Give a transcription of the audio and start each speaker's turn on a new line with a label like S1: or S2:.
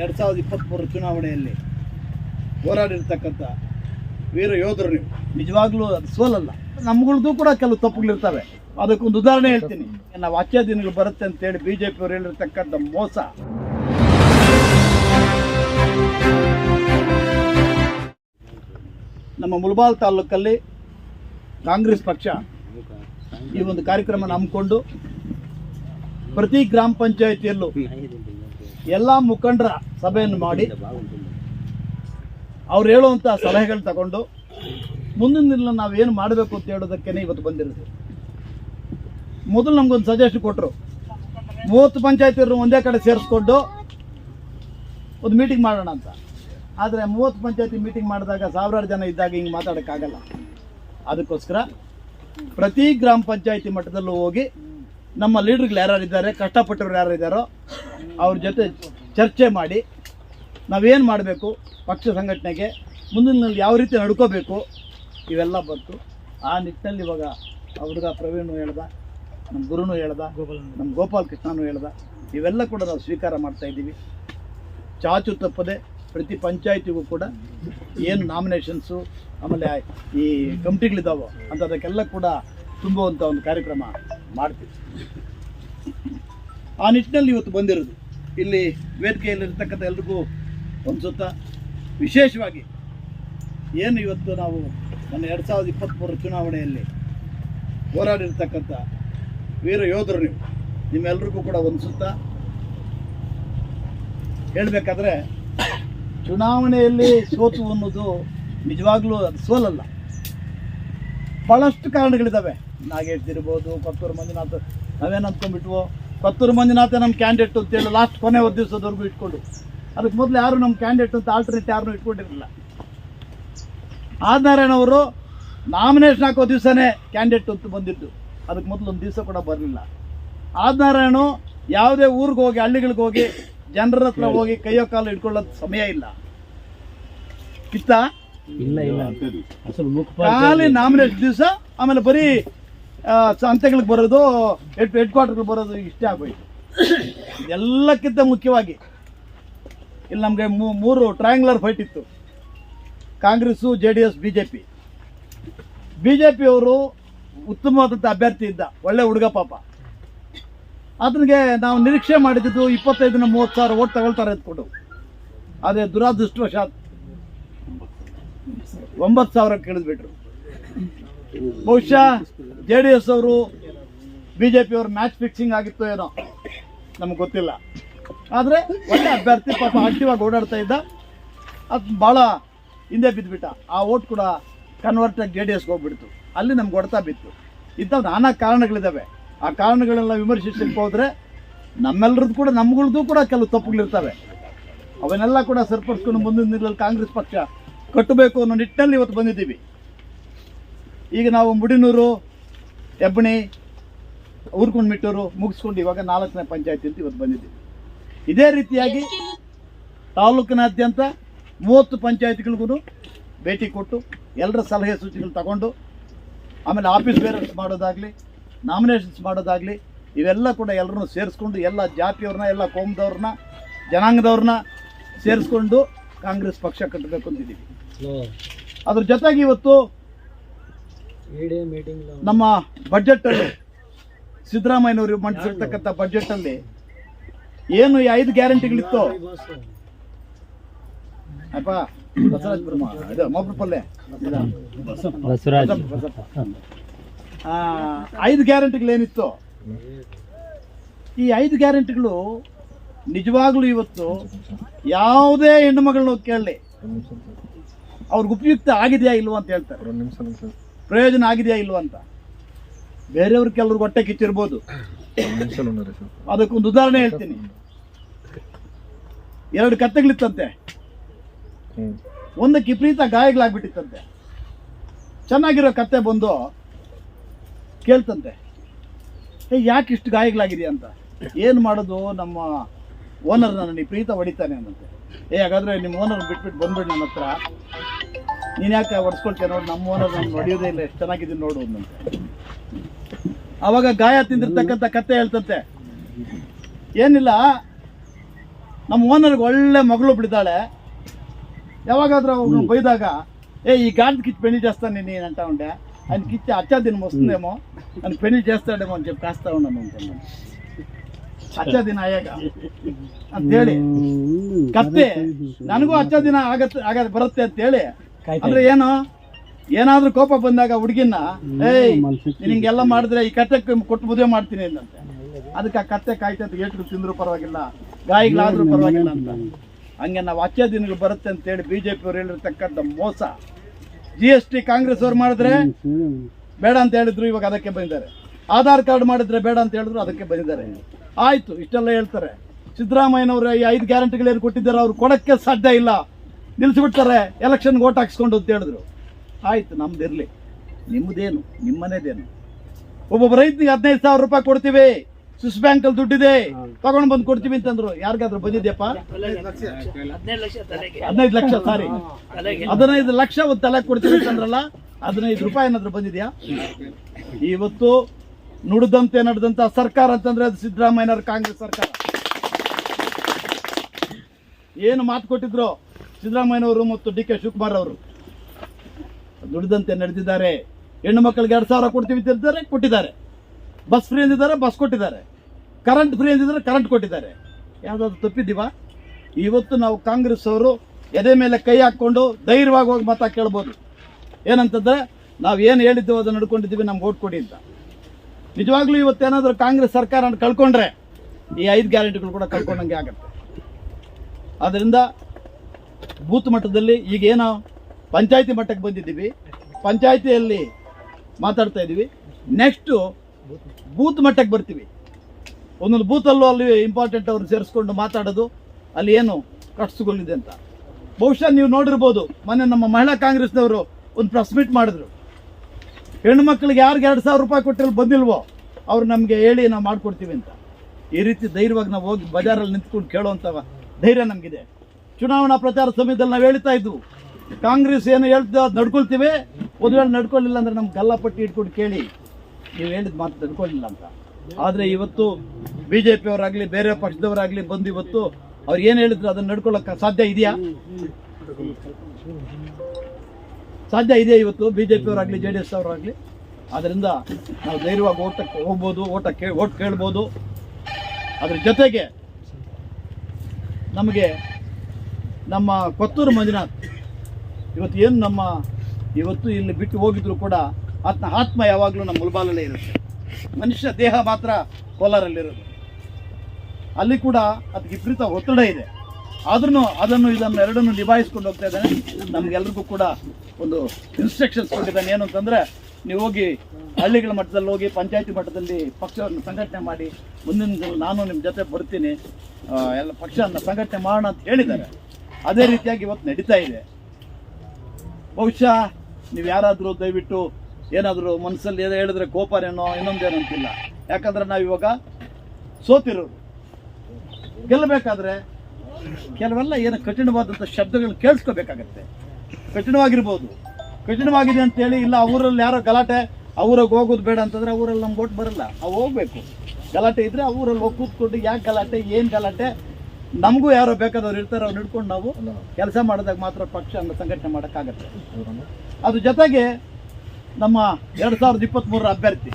S1: ಎರಡು ಸಾವಿರದ ಇಪ್ಪತ್ತ್ಮೂರು ಚುನಾವಣೆಯಲ್ಲಿ ಹೋರಾಡಿರ್ತಕ್ಕಂಥ ವೀರ ಯೋಧರು ನೀವು. ನಿಜವಾಗ್ಲೂ ಅದು ಸೋಲಲ್ಲ. ನಮ್ಗಳದ್ದು ಕೂಡ ಕೆಲವು ತಪ್ಪುಗಳಿರ್ತವೆ ಅದಕ್ಕೊಂದು ಉದಾಹರಣೆ ಹೇಳ್ತೀನಿ. ನಾವು ಆಚೆ ದಿನಗಳು ಬರುತ್ತೆ ಅಂತೇಳಿ ಬಿ ಜೆ ಪಿಯವರು ಹೇಳಿರ್ತಕ್ಕಂಥ ಮೋಸ. ನಮ್ಮ ಮುಲ್ಬಾಲ್ ತಾಲೂಕಲ್ಲಿ ಕಾಂಗ್ರೆಸ್ ಪಕ್ಷ ಈ ಒಂದು ಕಾರ್ಯಕ್ರಮ ಹಮ್ಮಿಕೊಂಡು ಪ್ರತಿ ಗ್ರಾಮ ಪಂಚಾಯಿತಿಯಲ್ಲೂ ಎಲ್ಲ ಮುಖಂಡರ ಸಭೆಯನ್ನು ಮಾಡಿ ಅವ್ರು ಹೇಳುವಂಥ ಸಲಹೆಗಳು ತಗೊಂಡು ಮುಂದಿನ ದಿನ ನಾವೇನು ಮಾಡಬೇಕು ಅಂತ ಹೇಳೋದಕ್ಕೇ ಇವತ್ತು ಬಂದಿರೋದು. ಮೊದಲು ನಮ್ಗೊಂದು ಸಜೆಷನ್ ಕೊಟ್ಟರು ಮೂವತ್ತು ಪಂಚಾಯತಿಯವರು ಒಂದೇ ಕಡೆ ಸೇರಿಸ್ಕೊಂಡು ಒಂದು ಮೀಟಿಂಗ್ ಮಾಡೋಣ ಅಂತ. ಆದರೆ ಮೂವತ್ತು ಪಂಚಾಯತಿ ಮೀಟಿಂಗ್ ಮಾಡಿದಾಗ ಸಾವಿರಾರು ಜನ ಇದ್ದಾಗ ಹಿಂಗೆ ಮಾತಾಡೋಕ್ಕಾಗಲ್ಲ. ಅದಕ್ಕೋಸ್ಕರ ಪ್ರತಿ ಗ್ರಾಮ ಪಂಚಾಯತಿ ಮಟ್ಟದಲ್ಲೂ ಹೋಗಿ ನಮ್ಮ ಲೀಡರ್ಗಳು ಯಾರ್ಯಾರು ಇದ್ದಾರೆ ಕಷ್ಟಪಟ್ಟವ್ರು ಯಾರು ಇದ್ದಾರೋ ಅವ್ರ ಜೊತೆ ಚರ್ಚೆ ಮಾಡಿ ನಾವೇನು ಮಾಡಬೇಕು ಪಕ್ಷ ಸಂಘಟನೆಗೆ ಮುಂದಿನಲ್ಲಿ ಯಾವ ರೀತಿ ನಡ್ಕೋಬೇಕು, ಇವೆಲ್ಲ ಬಂತು. ಆ ನಿಟ್ಟಿನಲ್ಲಿ ಇವಾಗ ಹುಡುಗ ಪ್ರವೀಣ್ ಹೇಳ್ದ ನಮ್ಮ ಗುರುನು ಹೇಳ್ದ ನಮ್ಮ ಗೋಪಾಲ್ ಕೃಷ್ಣನು ಹೇಳ್ದ, ಇವೆಲ್ಲ ಕೂಡ ನಾವು ಸ್ವೀಕಾರ ಮಾಡ್ತಾ ಇದ್ದೀವಿ. ಚಾಚು ತಪ್ಪದೆ ಪ್ರತಿ ಪಂಚಾಯತಿಗೂ ಕೂಡ ಏನು ನಾಮಿನೇಷನ್ಸು ಆಮೇಲೆ ಈ ಕಮಿಟಿಗಳಿದ್ದಾವೋ ಅಂಥದಕ್ಕೆಲ್ಲ ಕೂಡ ತುಂಬುವಂಥ ಒಂದು ಕಾರ್ಯಕ್ರಮ ಮಾಡ್ತೀವಿ. ಆ ನಿಟ್ಟಿನಲ್ಲಿ ಇವತ್ತು ಬಂದಿರೋದು. ಇಲ್ಲಿ ವೇದಿಕೆಯಲ್ಲಿರ್ತಕ್ಕಂಥ ಎಲ್ರಿಗೂ ಸುತ್ತ ವಿಶೇಷವಾಗಿ ಏನು ಇವತ್ತು ನಾವು ನನ್ನ ಎರಡು ಸಾವಿರದ ಇಪ್ಪತ್ತ್ಮೂರು ಚುನಾವಣೆಯಲ್ಲಿ ಹೋರಾಡಿರ್ತಕ್ಕಂಥ ವೀರ ಯೋಧರು ನೀವು, ನಿಮ್ಮೆಲ್ರಿಗೂ ಕೂಡ ಒಂದು ಸುತ್ತ ಹೇಳಬೇಕಾದ್ರೆ ಚುನಾವಣೆಯಲ್ಲಿ ಸೋತು ಅನ್ನೋದು ನಿಜವಾಗ್ಲೂ ಅದು ಸೋಲಲ್ಲ. ಭಾಳಷ್ಟು ಕಾರಣಗಳಿದ್ದಾವೆ ನಾಗೇಶ್ ಇರ್ಬೋದು ಕೊತ್ತೂರು ಮಂಜುನಾಥ್ ನಾವೇನು ಅಂದ್ಕೊಂಡ್ಬಿಟ್ವು ಕತ್ತೂರು ಮಂಜುನಾಥ ನಮ್ಮ ಕ್ಯಾಂಡಿಡೇಟ್ ಅಂತೇಳಿ ಲಾಸ್ಟ್ ಕೊನೆ ಒಂದು ದಿವಸದವರೆಗೂ ಇಟ್ಕೊಂಡು. ಅದಕ್ಕೆ ಮೊದಲು ಯಾರು ನಮ್ಮ ಕ್ಯಾಂಡಿಡೇಟ್ ಅಂತ ಆಲ್ಟರ್ನೇಟ್ ಯಾರನ್ನೂ ಇಟ್ಕೊಂಡಿರಲಿಲ್ಲ. ಆದಿನಾರಾಯಣ ಅವರು ನಾಮಿನೇಷನ್ ಹಾಕೋ ದಿವಸನೇ ಕ್ಯಾಂಡಿಡೇಟ್ ಅಂತ ಬಂದಿದ್ದು. ಅದಕ್ಕೆ ಮೊದಲು ಒಂದು ದಿವಸ ಕೂಡ ಬರಲಿಲ್ಲ. ಆದನಾರಾಯಣ ಯಾವುದೇ ಊರಿಗೆ ಹೋಗಿ ಹಳ್ಳಿಗಳಿಗೆ ಹೋಗಿ ಜನರ ಹತ್ರ ಹೋಗಿ ಕೈಯೋ ಕಾಲು ಇಟ್ಕೊಳ್ಳೋದು ಸಮಯ ಇಲ್ಲ. ಕಿತ್ತ?
S2: ಇಲ್ಲ ಇಲ್ಲ.
S1: ಖಾಲಿ ನಾಮಿನೇಷನ್ ದಿವಸ ಆಮೇಲೆ ಬರೀ ಸಂತೆಗಳಿಗೆ ಬರೋದು, ಹೆಡ್ ಹೆಡ್ ಕ್ವಾರ್ಟರ್ಗೆ ಬರೋದು ಇಷ್ಟೇ ಆಗೋಯ್ತು. ಎಲ್ಲಕ್ಕಿಂತ ಮುಖ್ಯವಾಗಿ ಇಲ್ಲಿ ನಮಗೆ ಮೂರು ಟ್ರಯಾಂಗ್ಯುಲರ್ ಫೈಟ್ ಇತ್ತು. Congress, J D S, B J P. B J ಪಿಯವರು ಉತ್ತಮವಾದಂಥ ಅಭ್ಯರ್ಥಿ ಇದ್ದ ಒಳ್ಳೆ ಹುಡುಗ ಪಾಪ. ಅದನಿಗೆ ನಾವು ನಿರೀಕ್ಷೆ ಮಾಡಿದ್ದು ಇಪ್ಪತ್ತೈದನ ಮೂವತ್ತು ಸಾವಿರ ಓಟ್ ತಗೊಳ್ತಾರೆ ಅಂದ್ಕೊಂಡು. ಅದೇ ದುರಾದೃಷ್ಟವಶಾತ್ ಒಂಬತ್ತು ಸಾವಿರ ಕೇಳಿದ್ಬಿಟ್ರು. ಬಹುಶಃ ಜೆ ಡಿ ಎಸ್ ಅವರು ಬಿ ಜೆ ಮ್ಯಾಚ್ ಫಿಕ್ಸಿಂಗ್ ಆಗಿತ್ತು ಏನೋ, ನಮ್ಗೆ ಗೊತ್ತಿಲ್ಲ. ಆದರೆ ಒಳ್ಳೆ ಅಭ್ಯರ್ಥಿ ಪಾಪ ಆಕ್ಟಿವ್ ಆಗಿ ಓಡಾಡ್ತಾ ಇದ್ದ. ಅದು ಭಾಳ ಹಿಂದೆ ಬಿದ್ದುಬಿಟ್ಟ ಆ ಓಟ್ ಕೂಡ ಕನ್ವರ್ಟ್ ಆಗಿ ಜೆ ಡಿ ಎಸ್ಗೆ ಹೋಗ್ಬಿಡ್ತು. ಅಲ್ಲಿ ನಮ್ಗೆ ಹೊಡ್ತಾ ಬಿತ್ತು. ಇಂಥ ನಾನಾ ಕಾರಣಗಳಿದ್ದಾವೆ ಆ ಕಾರಣಗಳೆಲ್ಲ ವಿಮರ್ಶಿಸಲಿಕ್ಕೆ ಹೋದರೆ ನಮ್ಮೆಲ್ಲರದ್ದು ಕೂಡ ನಮ್ಗಳದ್ದು ಕೂಡ ಕೆಲವು ತಪ್ಪುಗಳಿರ್ತವೆ. ಅವನ್ನೆಲ್ಲ ಕೂಡ ಸರಿಪಡಿಸ್ಕೊಂಡು ಮುಂದಿನ ಕಾಂಗ್ರೆಸ್ ಪಕ್ಷ ಕಟ್ಟಬೇಕು ಅನ್ನೋ ನಿಟ್ಟಿನಲ್ಲಿ ಇವತ್ತು ಬಂದಿದ್ದೀವಿ. ಈಗ ನಾವು ಮುಡಿನೂರು ಹೆಬ್ಬಣಿ ಊರ್ಕೊಂಡ್ಮಿಟ್ಟೂರು ಮುಗಿಸ್ಕೊಂಡು ಇವಾಗ ನಾಲ್ಕನೇ ಪಂಚಾಯತಿ ಅಂತ ಇವತ್ತು ಬಂದಿದ್ದೀವಿ. ಇದೇ ರೀತಿಯಾಗಿ ತಾಲೂಕಿನಾದ್ಯಂತ ಮೂವತ್ತು ಪಂಚಾಯತ್ಗಳಿಗೂ ಭೇಟಿ ಕೊಟ್ಟು ಎಲ್ಲರ ಸಲಹೆ ಸೂಚನೆಗಳು ತಗೊಂಡು ಆಮೇಲೆ ಆಫೀಸ್ ಬೇರರ್ಸ್ ಮಾಡೋದಾಗಲಿ ನಾಮಿನೇಷನ್ಸ್ ಮಾಡೋದಾಗಲಿ ಇವೆಲ್ಲ ಕೂಡ ಎಲ್ಲರನ್ನೂ ಸೇರಿಸ್ಕೊಂಡು ಎಲ್ಲ ಜಾತಿಯವ್ರನ್ನ ಎಲ್ಲ ಕೋಮದವ್ರನ್ನ ಜನಾಂಗದವ್ರನ್ನ ಸೇರಿಸ್ಕೊಂಡು ಕಾಂಗ್ರೆಸ್ ಪಕ್ಷ ಕಟ್ಟಬೇಕು ಅಂತಿದ್ದೀವಿ. ಅದ್ರ ಜೊತೆಗೆ ಇವತ್ತು
S2: ವಿಡಿಯೋ
S1: ಬಜೆಟ್ ಅಲ್ಲಿ ಸಿದ್ದರಾಮಯ್ಯನವರು ಮಂಡಿಸಿರ್ತಕ್ಕಂಥ ಬಜೆಟಲ್ಲಿ ಏನು ಈ ಐದು ಗ್ಯಾರಂಟಿಗಳಿತ್ತು ಅಪ್ಪ ಬಸವರಾಜ ಬ್ರಹ್ಮ ಇದು ಮೊಬ್ರು ಪಲ್ಲೆ. ಐದು ಗ್ಯಾರಂಟಿಗಳೇನಿತ್ತು ಈ ಐದು ಗ್ಯಾರಂಟಿಗಳು ನಿಜವಾಗ್ಲೂ ಇವತ್ತು ಯಾವುದೇ ಹೆಣ್ಣು ಮಗಳನ್ನ ಕೇಳಲಿ. ಅವ್ರಿಗೆ ಉಪಯುಕ್ತ ಆಗಿದೆಯಾ ಇಲ್ವಾ ಅಂತ ಹೇಳ್ತಾರೆ. ಪ್ರಯೋಜನ ಆಗಿದೆಯಾ ಇಲ್ವ ಅಂತ? ಬೇರೆಯವ್ರ ಕೆಲವ್ರು ಹೊಟ್ಟೆ ಕಿಚ್ಚಿರ್ಬೋದು. ಅದಕ್ಕೊಂದು ಉದಾಹರಣೆ ಹೇಳ್ತೀನಿ. ಎರಡು ಕತ್ತೆಗಳಿತ್ತಂತೆ. ಒಂದಕ್ಕೆ ವಿಪರೀತ ಗಾಯಗಳಾಗ್ಬಿಟ್ಟಿತ್ತಂತೆ. ಚೆನ್ನಾಗಿರೋ ಕತ್ತೆ ಬಂದು ಕೇಳ್ತಂತೆ. ಏ ಯಾಕೆ ಇಷ್ಟು ಗಾಯಗಳಾಗಿದೆ ಅಂತ? ಏನು ಮಾಡೋದು? ನಮ್ಮ ಓನರ್ ನನ್ನ ಪ್ರೀತ ಹೊಡಿತಾನೆ ಅನ್ನಂತೆ. ಏ ಹಾಗಾದ್ರೆ ನಿಮ್ಮ ಓನರ್ ಬಿಟ್ಬಿಟ್ಟು ಬಂದ್ಬಿಡಿ ನನ್ನ ಹತ್ರ. ನೀನು ಯಾಕೆ ಹೊಡ್ಸ್ಕೊಳ್ತೀಯ ನೋಡಿ ನಮ್ಮ ಓನರ್ ನಾನು ಹೊಡೆಯೋದೇ ಇಲ್ಲ ಎಷ್ಟು ಚೆನ್ನಾಗಿದೆ ನೋಡು ಅಂದಂತೆ ಅವಾಗ ಗಾಯ ತಿಂದಿರ್ತಕ್ಕಂಥ ಕತ್ತೆ ಹೇಳ್ತಂತೆ ಏನಿಲ್ಲ ನಮ್ಮ ಓನರ್ಗೆ ಒಳ್ಳೆ ಮಗಳು ಬಿಡಿದಾಳೆ ಯಾವಾಗಾದ್ರೂ ಅವ್ನು ಬೈದಾಗ ఏ ఈ గాడికి పెళ్లి చేస్తాను నేను అంటా ఉండే ఆయనకి ఇచ్చి అచ్చా దినం వస్తుందేమో అని పెళ్లి చేస్తాడేమో అని చెప్పి కాస్తా ఉన్నాను అనుకున్నాను ಅಚ್ಚ ದಿನ ಆಯಾಗ ಅಂತೇಳಿ ಕತ್ತೆ ನನಗೂ ಅಚ್ಚ ದಿನ ಆಗತ್ತೆ ಆಗ ಬರುತ್ತೆ ಅಂತೇಳಿ ಅಂದ್ರೆ ಏನು? ಏನಾದ್ರೂ ಕೋಪ ಬಂದಾಗ ಹುಡುಗಿನ ಏಯ್ ನಿನಗೆಲ್ಲ ಮಾಡಿದ್ರೆ ಈ ಕತ್ತೆ ಕೊಟ್ಟು ಮದುವೆ ಮಾಡ್ತೀನಿ ಅಂದಂತೆ. ಅದಕ್ಕೆ ಆ ಕತ್ತೆ ಕಾಯ್ತಂತ ಏಟ್ರು ತಿಂದ್ರು ಪರವಾಗಿಲ್ಲ. ಗಾಯಿಗಳಾದ್ರೂ ಪರವಾಗಿಲ್ಲ ಅಂತ. ಹಂಗೆ ನಾವು ಅಚ್ಚ ದಿನಗಳು ಬರುತ್ತೆ ಅಂತ ಹೇಳಿ ಬಿಜೆಪಿ ಅವ್ರು ಹೇಳಿರ್ತಕ್ಕಂಥ ಮೋಸ. ಜಿ ಎಸ್ ಟಿ ಕಾಂಗ್ರೆಸ್ ಅವ್ರು ಮಾಡಿದ್ರೆ ಬೇಡ ಅಂತ ಹೇಳಿದ್ರು ಇವಾಗ ಅದಕ್ಕೆ ಬಂದಿದ್ದಾರೆ. ಆಧಾರ್ ಕಾರ್ಡ್ ಮಾಡಿದ್ರೆ ಬೇಡ ಅಂತ ಹೇಳಿದ್ರು ಅದಕ್ಕೆ ಬಂದಿದ್ದಾರೆ. ಆಯ್ತು ಇಷ್ಟೆಲ್ಲ ಹೇಳ್ತಾರೆ. ಸಿದ್ದರಾಮಯ್ಯನವರು ಈ ಐದು ಗ್ಯಾರಂಟಿಗಳೇನು ಕೊಟ್ಟಿದ್ದಾರೆ ಅವ್ರು ಕೊಡಕ್ಕೆ ಸಾಧ್ಯ ಇಲ್ಲ. ನಿಲ್ಲಿಸ್ಬಿಡ್ತಾರೆ ಎಲೆಕ್ಷನ್ಗೆ ಓಟ್ ಹಾಕ್ಸ್ಕೊಂಡು ಅಂತ ಹೇಳಿದ್ರು. ಆಯ್ತು, ನಮ್ದು ಇರಲಿ. ನಿಮ್ಮದೇನು ನಿಮ್ಮನೇದೇನು? ಒಬ್ಬೊಬ್ಬ ರೈತನಿಗೆ ಹದಿನೈದು ಸಾವಿರ ರೂಪಾಯಿ ಕೊಡ್ತೀವಿ. ಸ್ವಿಸ್ ಬ್ಯಾಂಕಲ್ಲಿ ದುಡ್ಡಿದೆ. ತಗೊಂಡು ಬಂದು ಕೊಡ್ತೀವಿ ಅಂತಂದ್ರು. ಯಾರಿಗಾದ್ರೂ ಬಂದಿದ್ಯಪ್ಪ? ಹದಿನೈದು ಲಕ್ಷ, ಸಾರಿ. ಹದಿನೈದು ಲಕ್ಷ ಒಂದು ತಲೆ ಕೊಡ್ತೀವಿ ಅಂತಂದ್ರಲ್ಲ, ಹದಿನೈದು ರೂಪಾಯಿ ಏನಾದ್ರು ಬಂದಿದ್ಯಾ? ಇವತ್ತು ನುಡಿದಂತೆ ನಡೆದಂತ ಸರ್ಕಾರ ಅಂತಂದ್ರೆ ಅದು ಸಿದ್ದರಾಮಯ್ಯನವ್ರ ಕಾಂಗ್ರೆಸ್ ಸರ್ಕಾರ. ಏನು ಮಾತು ಕೊಟ್ಟಿದ್ರು? ಸಿದ್ದರಾಮಯ್ಯನವರು ಮತ್ತು ಡಿ ಕೆ ಶಿವಕುಮಾರ್ ಅವರು ದುಡಿದಂತೆ ನಡೆದಿದ್ದಾರೆ. ಹೆಣ್ಣು ಮಕ್ಕಳಿಗೆ ಎರಡು ಸಾವಿರ ಕೊಡ್ತೀವಿ ಅಂತ ಹೇಳಿದ್ದಾರೆ, ಕೊಟ್ಟಿದ್ದಾರೆ. ಬಸ್ ಫ್ರೀ ಅಂದಿದ್ದಾರೆ ಬಸ್ ಕೊಟ್ಟಿದ್ದಾರೆ. ಕರೆಂಟ್ ಫ್ರೀ ಅಂದಿದ್ದಾರೆ ಕರೆಂಟ್ ಕೊಟ್ಟಿದ್ದಾರೆ. ಯಾವುದಾದ್ರು ತಪ್ಪಿದ್ದೀವಾ? ಇವತ್ತು ನಾವು ಕಾಂಗ್ರೆಸ್ ಅವರು ಎದೆ ಮೇಲೆ ಕೈ ಹಾಕ್ಕೊಂಡು ಧೈರ್ಯವಾಗಿ ಹೋಗಿ ಮತ ಕೇಳ್ಬೋದು. ಏನಂತಂದ್ರೆ, ನಾವು ಏನು ಹೇಳಿದ್ದೀವೋ ಅದನ್ನು ನಡ್ಕೊಂಡಿದ್ದೀವಿ ನಮ್ಗೆ ಓಟ್ ಕೊಡಿ ಅಂತ. ನಿಜವಾಗ್ಲೂ ಇವತ್ತೇನಾದರೂ ಕಾಂಗ್ರೆಸ್ ಸರ್ಕಾರ ಕಳ್ಕೊಂಡ್ರೆ, ಈ ಐದು ಗ್ಯಾರಂಟಿಗಳು ಕೂಡ ಕಳ್ಕೊಂಡಂಗೆ ಆಗುತ್ತೆ. ಆದ್ದರಿಂದ ಬೂತ್ ಮಟ್ಟದಲ್ಲಿ ಈಗೇನು ಪಂಚಾಯತಿ ಮಟ್ಟಕ್ಕೆ ಬಂದಿದ್ದೀವಿ. ಪಂಚಾಯತಿಯಲ್ಲಿ ಮಾತಾಡ್ತಾ ಇದ್ದೀವಿ. ನೆಕ್ಸ್ಟು ಬೂತ್ ಮಟ್ಟಕ್ಕೆ ಬರ್ತೀವಿ. ಒಂದೊಂದು ಬೂತಲ್ಲೂ ಅಲ್ಲಿ ಇಂಪಾರ್ಟೆಂಟ್ ಅವ್ರು ಸೇರಿಸ್ಕೊಂಡು ಮಾತಾಡೋದು, ಅಲ್ಲಿ ಏನು ಕಟ್ಸುಗಳಿದೆ ಅಂತ. ಬಹುಶಃ ನೀವು ನೋಡಿರ್ಬೋದು, ಮೊನ್ನೆ ನಮ್ಮ ಮಹಿಳಾ ಕಾಂಗ್ರೆಸ್ನವರು ಒಂದು ಪ್ರೆಸ್ ಮೀಟ್ ಮಾಡಿದ್ರು. ಹೆಣ್ಣು ಮಕ್ಕಳಿಗೆ ಯಾರಿಗೆ ಎರಡು ಸಾವಿರ ರೂಪಾಯಿ ಕೊಟ್ಟಲ್ಲಿ ಬಂದಿಲ್ವೋ, ಅವ್ರು ನಮಗೆ ಹೇಳಿ ನಾವು ಮಾಡ್ಕೊಡ್ತೀವಿ ಅಂತ. ಈ ರೀತಿ ಧೈರ್ಯವಾಗಿ ನಾವು ಹೋಗಿ ಬಜಾರಲ್ಲಿ ನಿಂತ್ಕೊಂಡು ಕೇಳೋವಂಥ ಧೈರ್ಯ ನಮಗಿದೆ. ಚುನಾವಣಾ ಪ್ರಚಾರ ಸಮಯದಲ್ಲಿ ನಾವು ಹೇಳ್ತಾ ಇದ್ವು, ಕಾಂಗ್ರೆಸ್ ಏನು ಹೇಳ್ತಾ ಅದು ನಡ್ಕೊಳ್ತೀವಿ, ಒಂದು ವೇಳೆ ನಡ್ಕೊಳ್ಳಿಲ್ಲ ಅಂದ್ರೆ ನಮ್ಗೆ ಗಲ್ಲಾಪಟ್ಟಿ ಇಟ್ಕೊಂಡು ಕೇಳಿ, ನೀವು ಹೇಳಿದ ಮಾತು ನಡ್ಕೊಳ್ಳಿಲ್ಲ ಅಂತ. ಆದರೆ ಇವತ್ತು ಬಿ ಜೆ ಪಿಯವರಾಗಲಿ ಬೇರೆ ಪಕ್ಷದವರಾಗಲಿ ಬಂದು ಇವತ್ತು ಅವ್ರು ಏನು ಹೇಳಿದ್ರು ಅದನ್ನು ನಡ್ಕೊಳ್ಳೋಕೆ ಸಾಧ್ಯ ಇದೆಯಾ? ಸಾಧ್ಯ ಇದೆಯಾ ಇವತ್ತು ಬಿ ಜೆ ಪಿಯವರಾಗಲಿ ಜೆ ಡಿ ಎಸ್ ಅವರಾಗಲಿ? ಆದ್ದರಿಂದ ನಾವು ಧೈರ್ಯವಾಗಿ ಓಟಕ್ಕೆ ಹೋಗ್ಬೋದು ಓಟ ಕೇ ಓಟ್ ಕೇಳ್ಬೋದು. ಅದ್ರ ಜೊತೆಗೆ ನಮಗೆ ನಮ್ಮ ಕೊತ್ತೂರು ಮಂಜುನಾಥ್, ಇವತ್ತು ಏನು ನಮ್ಮ, ಇವತ್ತು ಇಲ್ಲಿ ಬಿಟ್ಟು ಹೋಗಿದ್ರು ಕೂಡ ಆತ್ಮ ಆತ್ಮ ಯಾವಾಗಲೂ ನಮ್ಮ ಮುಲ್ಬಾಲಲ್ಲೇ ಇರುತ್ತೆ. ಮನುಷ್ಯ ದೇಹ ಮಾತ್ರ ಕೋಲಾರಲ್ಲಿರೋದು. ಅಲ್ಲಿ ಕೂಡ ಅದಕ್ಕೆ ವಿಪರೀತ ಒತ್ತಡ ಇದೆ. ಆದ್ರೂ ಅದನ್ನು, ಇದನ್ನು ಎರಡನ್ನು ನಿಭಾಯಿಸ್ಕೊಂಡು ಹೋಗ್ತಾ ಇದ್ದಾನೆ. ನಮಗೆಲ್ರಿಗೂ ಕೂಡ ಒಂದು ಇನ್ಸ್ಟ್ರಕ್ಷನ್ಸ್ ಕೊಟ್ಟಿದ್ದಾನೆ. ಏನು ಅಂತಂದರೆ, ನೀವು ಹೋಗಿ ಹಳ್ಳಿಗಳ ಮಟ್ಟದಲ್ಲಿ ಹೋಗಿ, ಪಂಚಾಯತಿ ಮಟ್ಟದಲ್ಲಿ ಪಕ್ಷವನ್ನು ಸಂಘಟನೆ ಮಾಡಿ, ಮುಂದಿನ ದಿನ ನಾನು ನಿಮ್ಮ ಜೊತೆ ಬರ್ತೀನಿ. ಎಲ್ಲ ಪಕ್ಷವನ್ನು ಸಂಘಟನೆ ಮಾಡೋಣ ಅಂತ ಹೇಳಿದ್ದಾರೆ. ಅದೇ ರೀತಿಯಾಗಿ ಇವತ್ತು ನಡೀತಾ ಇದೆ. ಬಹುಶಃ ನೀವು ಯಾರಾದರೂ ದಯವಿಟ್ಟು ಏನಾದರೂ ಮನಸ್ಸಲ್ಲಿ ಏನೋ ಹೇಳಿದ್ರೆ ಕೋಪರೇನೋ ಇನ್ನೊಂದೇನೋ ಅಂತಿಲ್ಲ. ಯಾಕಂದ್ರೆ ನಾವು ಇವಾಗ ಸೋತಿರೋರು. ಗೆಲ್ಲಬೇಕಾದ್ರೆ ಕೆಲವೆಲ್ಲ ಏನು ಕಠಿಣವಾದಂಥ ಶಬ್ದಗಳನ್ನ ಕೇಳಿಸ್ಕೋಬೇಕಾಗತ್ತೆ. ಕಠಿಣವಾಗಿರ್ಬೋದು. ಕಠಿಣವಾಗಿದೆ ಅಂತೇಳಿ ಇಲ್ಲ ಊರಲ್ಲಿ ಯಾರೋ ಗಲಾಟೆ ಅವ್ರಿಗೆ ಹೋಗೋದು ಬೇಡ ಅಂತಂದ್ರೆ ಅವರಲ್ಲಿ ನಮ್ಗೆ ಓಟ್ ಬರಲ್ಲ. ಅವು ಹೋಗ್ಬೇಕು. ಗಲಾಟೆ ಇದ್ದರೆ ಅವರಲ್ಲಿ ಹೋಗಿ ಕೂತ್ಕೊಂಡು ಯಾಕೆ ಗಲಾಟೆ, ಏನು ಗಲಾಟೆ ನಮಗೂ ಯಾರೋ ಬೇಕಾದವ್ರು ಇರ್ತಾರೆ ಅವ್ರು ಹಿಡ್ಕೊಂಡು ನಾವು ಕೆಲಸ ಮಾಡಿದಾಗ ಮಾತ್ರ ಪಕ್ಷ ಸಂಘಟನೆ ಮಾಡೋಕ್ಕಾಗತ್ತೆ. ಅದ್ರ ಜೊತೆಗೆ ನಮ್ಮ ಎರಡು ಸಾವಿರದ ಇಪ್ಪತ್ತ್ಮೂರರ ಅಭ್ಯರ್ಥಿ.